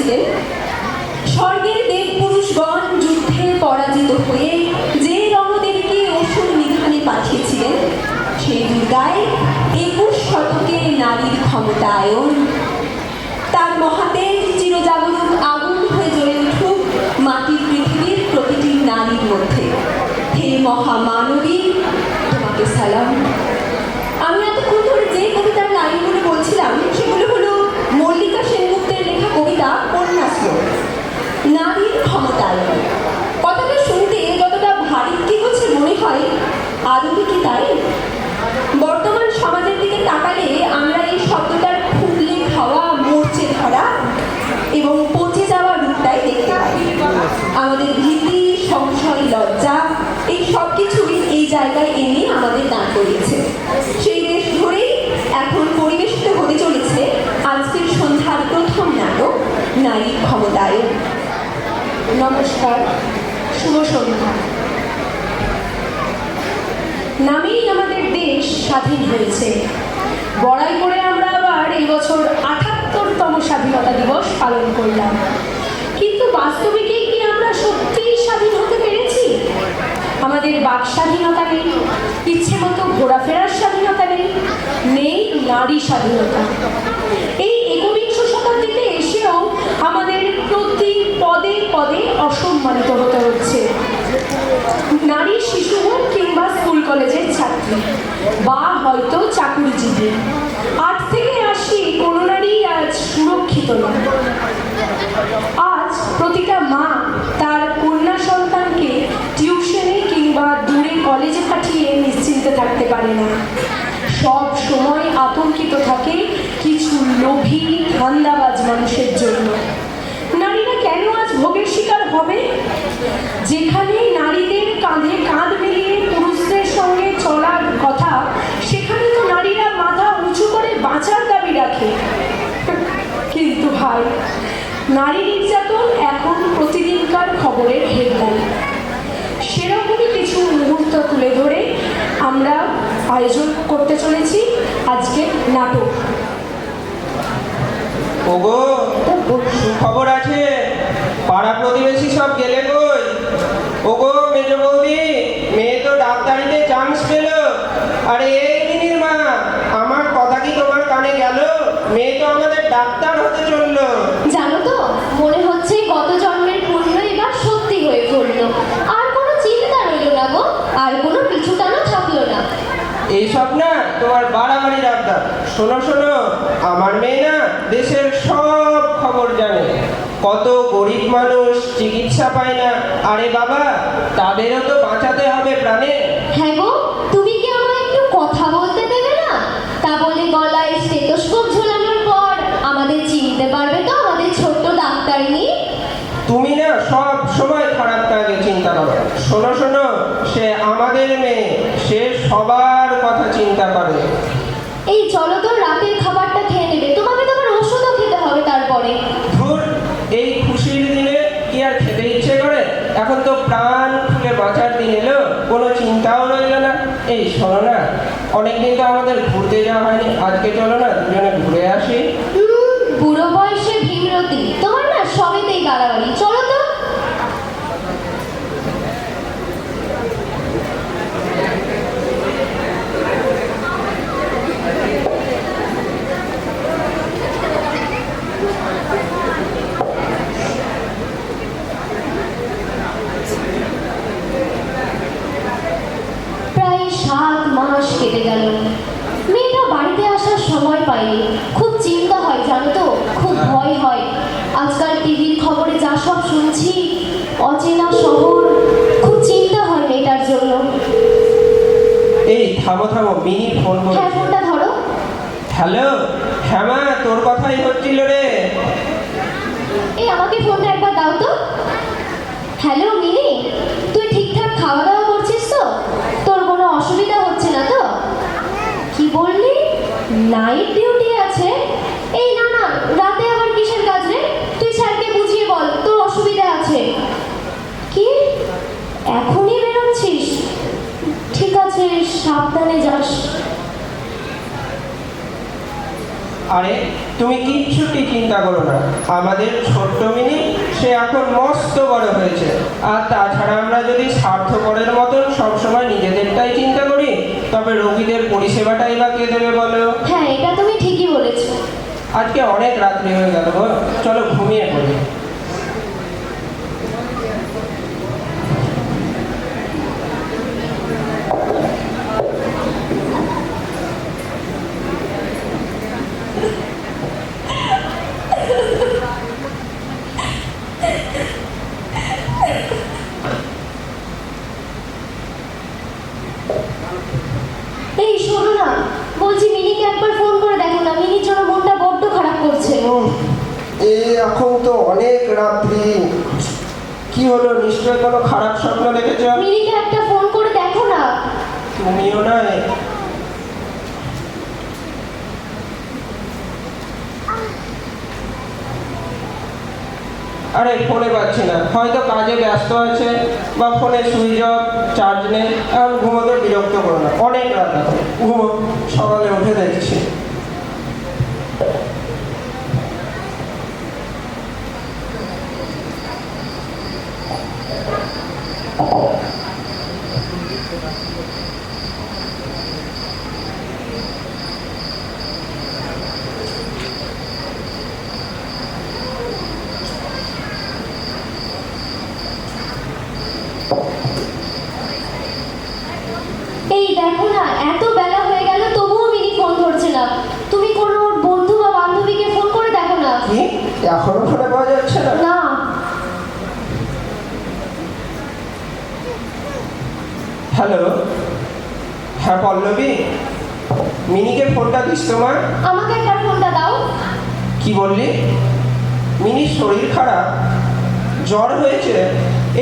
বলেছিলেন, স্বর্গের দেব পুরুষগণ যুদ্ধে পরাজিত হয়ে যে রণদেবীকে অসুর নিধানে পাঠিয়েছিলেন, সেই দুর্গায় একুশ শতকে নারীর ক্ষমতায়ন তার মহাদেব চিরজাগরুক আগুন হয়ে জ্বলে উঠুক মাটির পৃথিবীর প্রতিটি নারীর মধ্যে। হে মহামানবী, তোমাকে সালাম। আমি এতক্ষণ ধরে যে কবিতার লাইনগুলো বলছিলাম, সেগুলো হলো মল্লিকা সেনগুপ্তের লেখা কবিতা কথাটা শুনতে যতটা ভারী কি হচ্ছে মনে হয় আদৌ কি তাই? বর্তমান সমাজের দিকে তাকালে আমরা এই শব্দটার ফুটলে খাওয়া মরচে ধরা এবং পচে যাওয়া রূপটাই দেখতে পাই। আমাদের ভীতি, সংশয়, লজ্জা, এই সব কিছুই এই জায়গায় এনে আমাদের দাঁড় করিয়েছে সেই দেশ ধরেই এখন পরিবেশিত হতে চলেছে আজকের সন্ধ্যার প্রথম নাটক নারীর ক্ষমতায়ন। নমস্কার, শুভ সন্ধ্যা। নামেই আমাদের দেশ স্বাধীন হয়েছে। বড়াই করে আমরা আবার এই বছর আঠাত্তরতম স্বাধীনতা দিবস পালন করলাম। কিন্তু বাস্তবিকেই কি আমরা সত্যিই স্বাধীন হতে পেরেছি? আমাদের বাক স্বাধীনতা নেই, ইচ্ছে মতো ঘোরাফেরার স্বাধীনতা নেই নেই নারী স্বাধীনতা। এই একবিংশ শতাব্দীতে আমাদের প্রতি পদে পদে অসম্মানিত হতে হচ্ছে। নারী, শিশু হোক কিংবা স্কুল, কলেজের ছাত্রী, বা হয়তো চাকুরিজীবী, আজ থেকে আসি কোনো নারী আজ সুরক্ষিত নয় আজ প্রতিটা মা তার কন্যা সন্তানকে টিউশনে কিংবা দূরে কলেজে পাঠিয়ে নিশ্চিন্তে থাকতে পারে না। সব সময় আতঙ্কিত থাকে লোভী ধান্দাবাজ মানুষের জন্য। নারীরা কেন আজ ভোগের শিকার হবে? যেখানে নারীদের কাঁধে কাঁধ মিলিয়ে পুরুষদের সঙ্গে চলার কথা সেখানে তো নারীরা মাথা উঁচু করে বাঁচার দাবি রাখে। কিন্তু ভাই, নারী নির্যাতন এখন প্রতিদিনকার খবরের হেডলাইন। সেরকমই কিছু মুহূর্ত তুলে ধরে আমরা আয়োজন করতে চলেছি আজকে নাটক। ওগো সুখবর আছে? পাড়া প্রতিবেশী সব গেলে কই? ওগো মেজ বৌদি মেয়ে তো ডাক্তারিতে চান্স পেল। আরে এই মিনির মা আমার কথা কি তোমার কানে গেল? মেয়ে তো আমাদের ডাক্তার হতে চলল। জানো তো মনে হচ্ছে গত জন্মের পুণ্য এবার সত্যি হয়ে পড়ল। আর কোনো চিন্তা রইল না গো আর কোনো পিছু টানা থাকল না। এইসব না তোমার বাড়াবাড়ি ডাক্তার শোনো শোনো আমার মেয়ে না দেশের সব খবর জানে। কত গরিব মানুষ চিকিৎসা পায় না। আরে বাবা তাদেরও তো বাঁচাতে হবে প্রাণে। হ্যাঁ গো তুমি কি আমায় একটু কথা বলতে দেবে না? তা বলে গলায় স্টেথোস্কোপ ঝোলানোর পর আমাদের চিনতে পারবে তো আমাদের ছোট্ট ডাক্তারনি তুমি না সব সময় খারাপ কাজে চিন্তা করো। শোনো শোনো সে আমাদের মেয়ে। সে সবার কথা চিন্তা করে। এই চলো এখন তো প্রাণ খুলে বাঁচার দিন এলো, কোনো চিন্তাও রইল না। এই শোনো না, অনেকদিন তো আমাদের ঘুরতে যাওয়া হয়নি, আজকে চলো না দুজনে ঘুরে আসি হুম, বুড়ো বয়সে ভীমরতি তোমার না সবেতেই বাড়াবাড়ি চলো তো প্রায় সাত মাস কেটে গেল মেয়েটা বাড়িতে আসার সময় পায়নি খুব চিন্তা হয় জানো তো খুব ভয় হয় আজকাল টিভির খবরে যা সব শুনছি অচেনা শহর খুব চিন্তা হয় মেয়েটার জন্য। এই থামো থামো মিনি ফোন করে হ্যাঁ ফোনটা ধরো। হ্যালো? হ্যাঁ মা তোর কথাই হচ্ছিল রে। এই আমাকে ফোনটা একবার দাও তো। হ্যালো মিনি তুই ঠিকঠাক খাওয়া দাওয়া করছিস তো? তোর কোনো অসুবিধা হচ্ছে না তো? কি বললি? নাইট ডিউটি আছে? এই না না রাতে আবার কিসের কাজ রে তুই স্যারকে বুঝিয়ে বল তোর অসুবিধা আছে কি এখনই বেরোচ্ছিস ঠিক আছে সাবধানে যাস। আরে তুমি কিচ্ছুটি চিন্তা করো না। আমাদের ছোট্ট মিনি সে এখন মস্ত বড় হয়েছে। আর তাছাড়া আমরা যদি স্বার্থপরের মতন সবসময় নিজেদেরটাই চিন্তা করি তবে রোগীদের পরিষেবাটাই বা কে দেবে বলো? হ্যাঁ এটা তুমি ঠিকই বলেছ। আজকে অনেক রাত্রি হয়ে গেল চলো ঘুমিয়ে পড়ি। এই শোনো না। বলছি মিনিকে একবার ফোন করে দেখো না। মিনির জন্য মনটা বড্ড খারাপ করছে। এই এখন তো অনেক রাত্রি। কি হলো? নিশ্চয় কোনো খারাপ স্বপ্ন দেখেছ? মিনিকে একটা ফোন করে দেখো না। তুমিও না আরে ফোনে পাচ্ছি না। হয়তো কাজে ব্যস্ত আছে বা ফোনে সুইচ অফ, চার্জ নেই আর ঘুমোতে বিরক্ত করো না। অনেক রাত ঘুমো, সকালে উঠে দেখছি এই দেখো না এত বেলা হয়ে গেল তবুও মিনি ফোন ধরছে না তুমি কোনো ওর বন্ধু বা বান্ধবীকে ফোন করে দেখো না কি এখনও ফোনে পাওয়া যাচ্ছে না না হ্যালো। হ্যাঁ পল্লবী মিনিকে ফোনটা দিস তোমার? আমাকে একবার ফোনটা দাও। কি বললি? মিনির শরীর খারাপ জ্বর হয়েছে।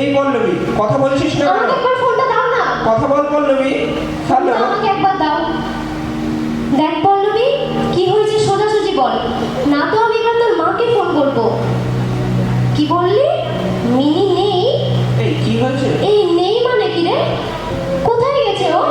এই পল্লবী কথা বলছিস না আমাকে একবার ফোনটা দাও না। কথা বল পল্লবী। হ্যালো। আমাকে একবার দাও। দেখ পল্লবী কি হয়েছে সোজাসুজি বল। না তো আমি এবার তোর মাকে ফোন করব। কি বললি? মিনি নেই। কি হয়েছে? এই নেই মানে কি রে? কোথায় গেছে ও?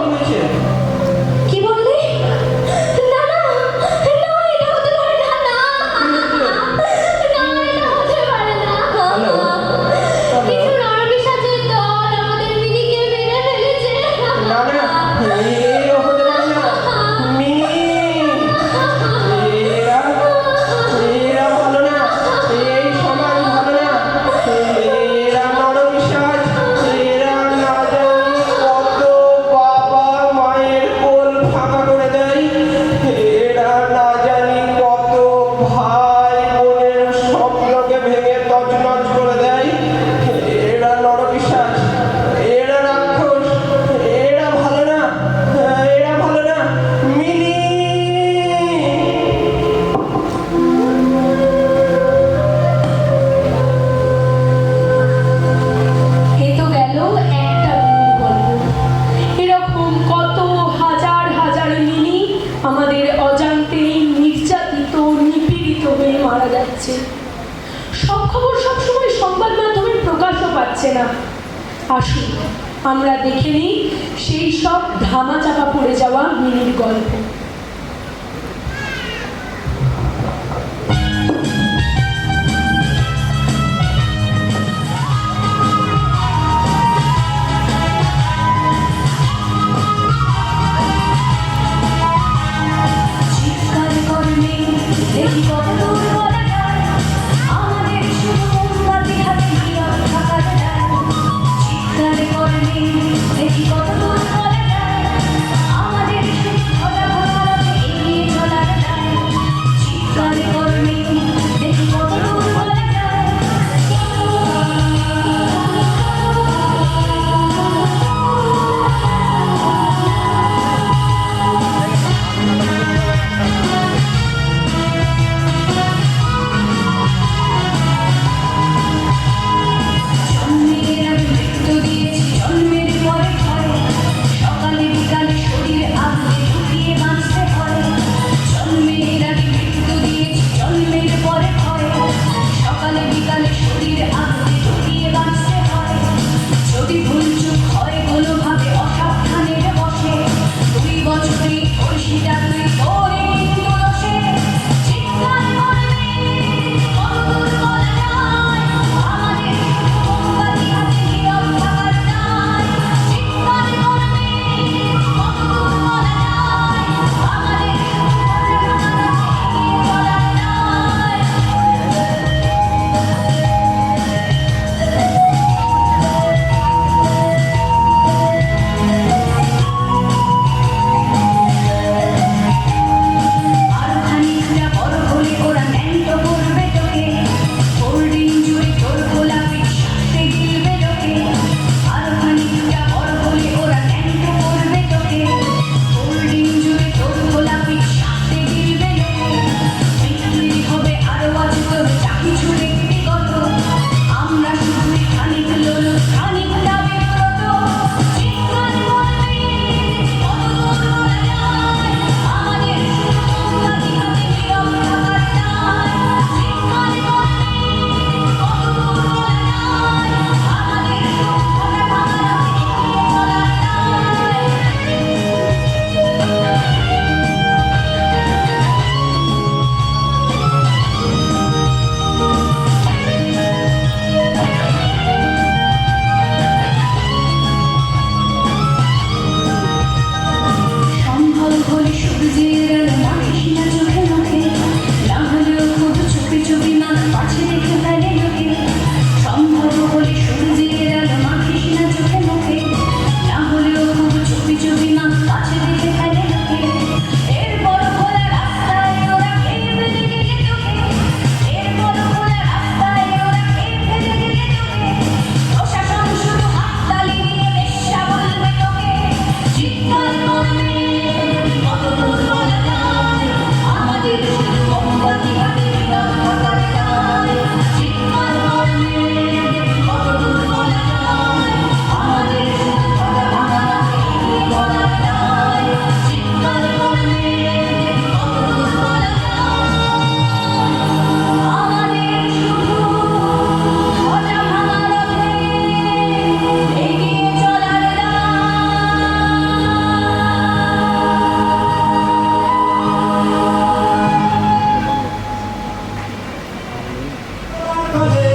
깜깜해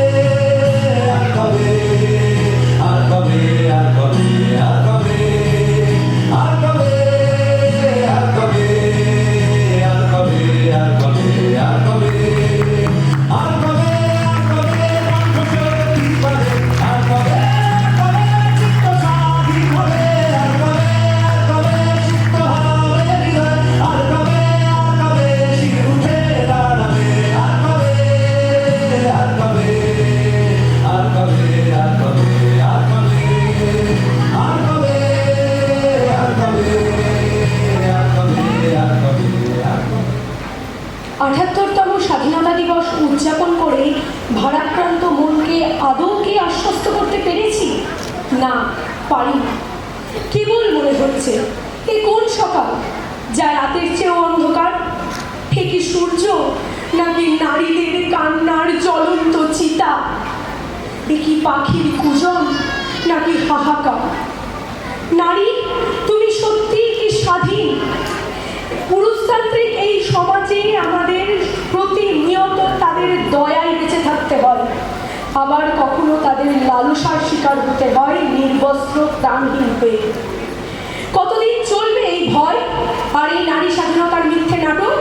পারি না। কেবল মনে হচ্ছে? এ কোন সকাল? যা রাতের চেয়েও অন্ধকার? কি সূর্য? নাকি নারীদের কান্নার জ্বলন্ত চিতা? দেখি পাখির কুজন, নাকি হাহাকার? নারী, তুমি সত্যিই কি স্বাধীন? পুরুষতান্ত্রিক এই সমাজে আমাদের প্রতিনিয়ত তাদের দয়ায় বেঁচে থাকতে হয় আবার কখনো তাদের লালসার শিকার হতে হয় নির্বস্ত্র প্রাণহীন হয়ে। কতদিন চলবে এই ভয়? আর এই নারী স্বাধীনতার মিথ্যে নাটক?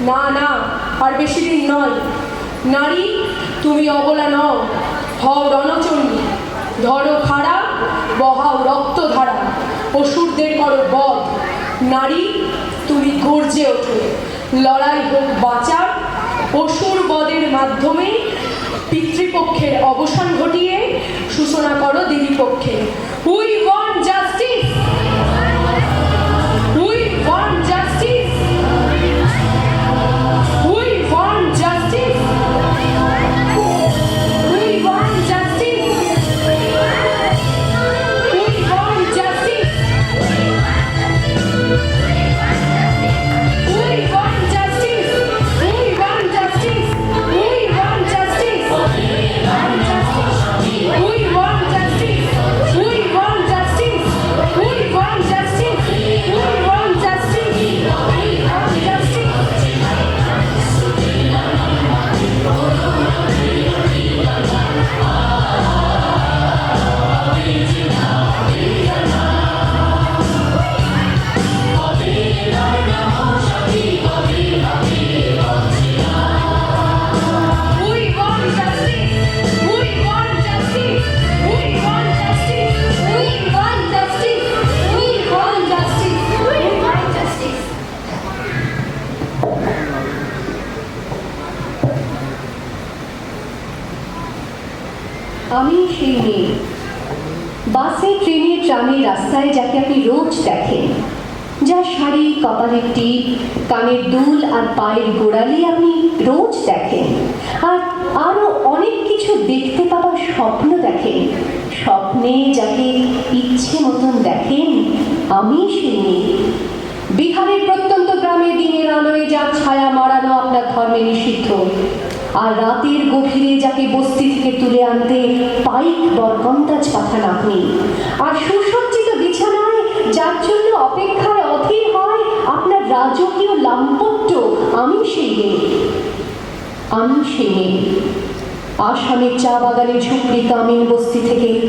না না, আর বেশি দিন নয়। নারী, তুমি অবলা নও। হও রণচণ্ডী। ধরো খাড়া, বহাও রক্তধারা। অসুরদের করো বধ। নারী, তুমি গর্জে ওঠো। লড়াই হোক বাঁচার। অসুর বদের মাধ্যমে পিতৃপক্ষের অবসান ঘটিয়ে সূচনা করো দিদিপক্ষে উই ওয়ান্ট জাস্টিস আপনি রোজ দেখেন যার শাড়ি কপালের টিপ কানের দুল আর পায়ের গোড়ালি আপনি রোজ দেখেন। আর আরও অনেক কিছু দেখতে পাওয়ার স্বপ্ন দেখেন। স্বপ্নে যাকে ইচ্ছে মতন দেখেন, আমি মেয়ে বিহারের প্রত্যন্ত গ্রামে দিনের আলোয় যা ছায়া মারানো আপনার ধর্মে নিষিদ্ধ। আর রাতের গভীরে যাকে বস্তি থেকে তুলে আনতে পাইক বরকন্দাজ পাঠান আপনি। আর বিছানায় যার জন্য অপেক্ষায় অধীর হয় আপনার রাজকীয় লাম্পট্য। আমি সেই মেয়ে। আমি সেই মেয়ে। আসামের চা বাগানের ঝুপড়ি কামিন বস্তি থেকে,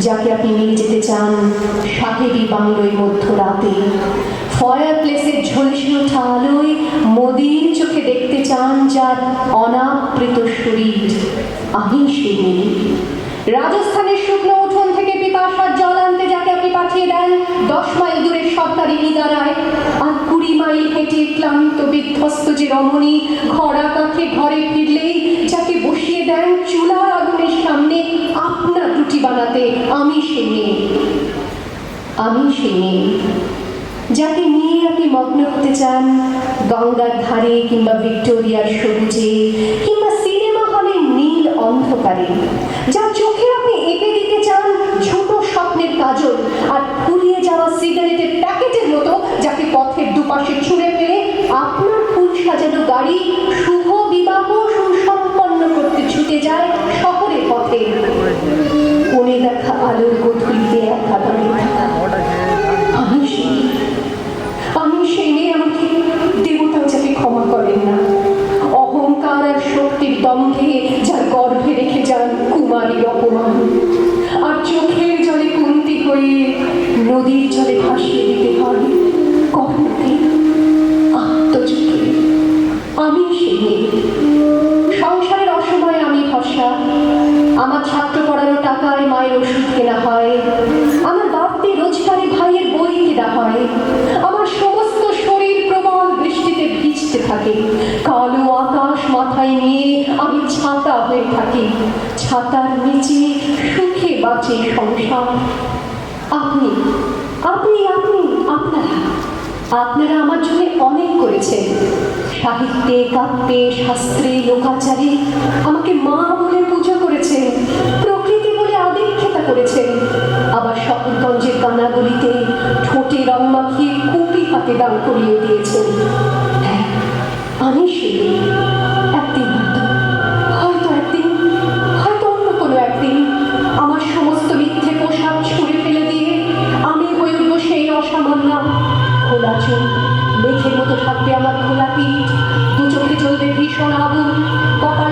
যাকে আপনি নিয়ে যেতে চান সাহেবী বাংলোয় মধ্যরাতে ফয়ার প্লেসের ঝলসে ওঠা আলোয় মোদির চোখে দেখতে চান যার অনাবৃত শরীর। আমি সে মেয়ে। রাজস্থানের শুকনো উঠোন থেকে পিপাসার জল আনতে আপনি পাঠিয়ে দেন। দশ মাইল দূরের সরকারি নিদারায়। আর কুড়ি মাইল হেঁটে ক্লান্ত, বিধ্বস্ত যে রমণী খরা কাঠে ঘরে ফিরলেই যাকে বসিয়ে দেন চুলার আগুনের সামনে, আপনার রুটি বানাতে আমি সে মেয়ে। আমি সে মেয়ে। যাকে নিয়ে আপনি মগ্ন হতে চান, গঙ্গার ধারে কিংবা ভিক্টোরিয়ার সবুজে, কিংবা সিনেমা হলে নীল অন্ধকারে। যার চোখে আপনি এঁকে দিতে চান স্বপ্নের কাজল আর ফুরিয়ে যাওয়া সিগারেটের প্যাকেটের মতো যাকে পথের দুপাশে ছুঁড়ে ফেলে আপনার ফুল সাজানো গাড়ি শুভ বিবাহ সুসম্পন্ন করতে ছুটে যায় শহরের পথে। কোণে দেখা আলোর গধূলিতে আমাকে দেবতাও যাকে ক্ষমা করেন না। অহংকার যার গর্ভে রেখে যান কুমারীর অপমান। হয়ে নদীর জলে ভাসিয়ে দিতে হয় কর্ণকে আত্মচোখে আমি সেই সংসারের অসময়ে আমি ভরসা আমার ছাত্র পড়ানো টাকায় মায়ের ওষুধ কেনা হয়। আমার বাড়তি রোজগারে ভাইয়ের বই কেনা হয়। আমার সমস্ত শরীর প্রবল বৃষ্টিতে ভিজতে থাকে। কালো আকাশ মাথায় নিয়ে আমি ছাতা হয়ে থাকি। ছাতার নিচে সুখে বাঁচে সংসার। আপনি আপনি আপনি, আপনারা আপনারা আমার জন্য অনেক করেছেন। সাহিত্যে, কাব্যে, শাস্ত্রে, লোকাচারে আমাকে মা বলে পুজো করেছেন, প্রকৃতি বলে আদিক্ষেতা করেছেন। আবার শহরগঞ্জের কানাগলিতে ঠোঁটে রং মাখিয়ে কুপি হাতে দান করিয়ে দিয়েছেন। হ্যাঁ আমি সেই আচল মেঘের মতো থাকবে আমার খোলা পিঠ। দু চোখে চলবে ভীষণ আগুন কপাল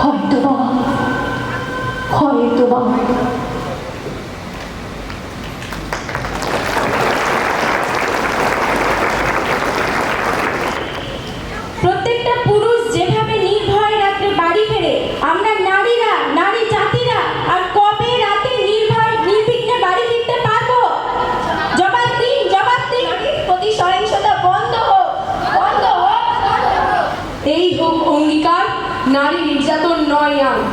হয়তো হয়তো Mariano.